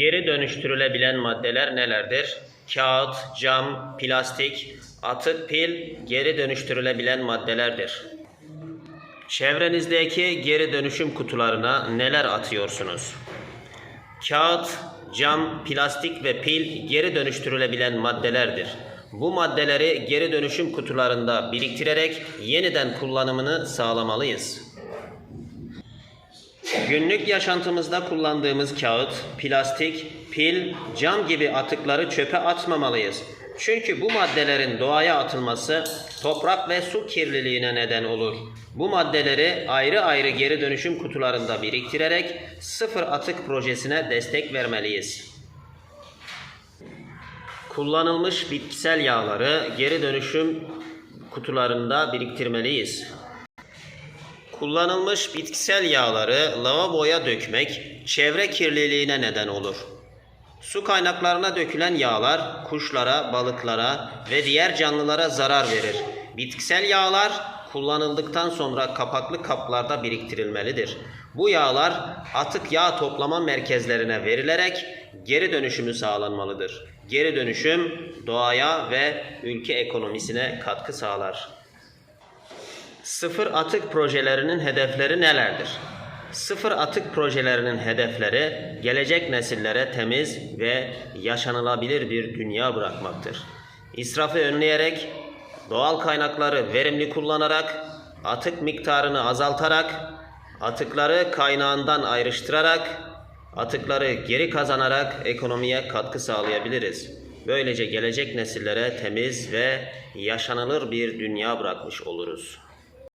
Geri dönüştürülebilen maddeler nelerdir? Kağıt, cam, plastik, atık pil geri dönüştürülebilen maddelerdir. Çevrenizdeki geri dönüşüm kutularına neler atıyorsunuz? Kağıt, cam, plastik ve pil geri dönüştürülebilen maddelerdir. Bu maddeleri geri dönüşüm kutularında biriktirerek yeniden kullanımını sağlamalıyız. Günlük yaşantımızda kullandığımız kağıt, plastik, pil, cam gibi atıkları çöpe atmamalıyız. Çünkü bu maddelerin doğaya atılması toprak ve su kirliliğine neden olur. Bu maddeleri ayrı ayrı geri dönüşüm kutularında biriktirerek sıfır atık projesine destek vermeliyiz. Kullanılmış bitkisel yağları geri dönüşüm kutularında biriktirmeliyiz. Kullanılmış bitkisel yağları lavaboya dökmek çevre kirliliğine neden olur. Su kaynaklarına dökülen yağlar kuşlara, balıklara ve diğer canlılara zarar verir. Bitkisel yağlar kullanıldıktan sonra kapaklı kaplarda biriktirilmelidir. Bu yağlar atık yağ toplama merkezlerine verilerek geri dönüşümü sağlanmalıdır. Geri dönüşüm doğaya ve ülke ekonomisine katkı sağlar. Sıfır atık projelerinin hedefleri nelerdir? Sıfır atık projelerinin hedefleri gelecek nesillere temiz ve yaşanılabilir bir dünya bırakmaktır. İsrafı önleyerek, doğal kaynakları verimli kullanarak, atık miktarını azaltarak, atıkları kaynağından ayrıştırarak, atıkları geri kazanarak ekonomiye katkı sağlayabiliriz. Böylece gelecek nesillere temiz ve yaşanılır bir dünya bırakmış oluruz.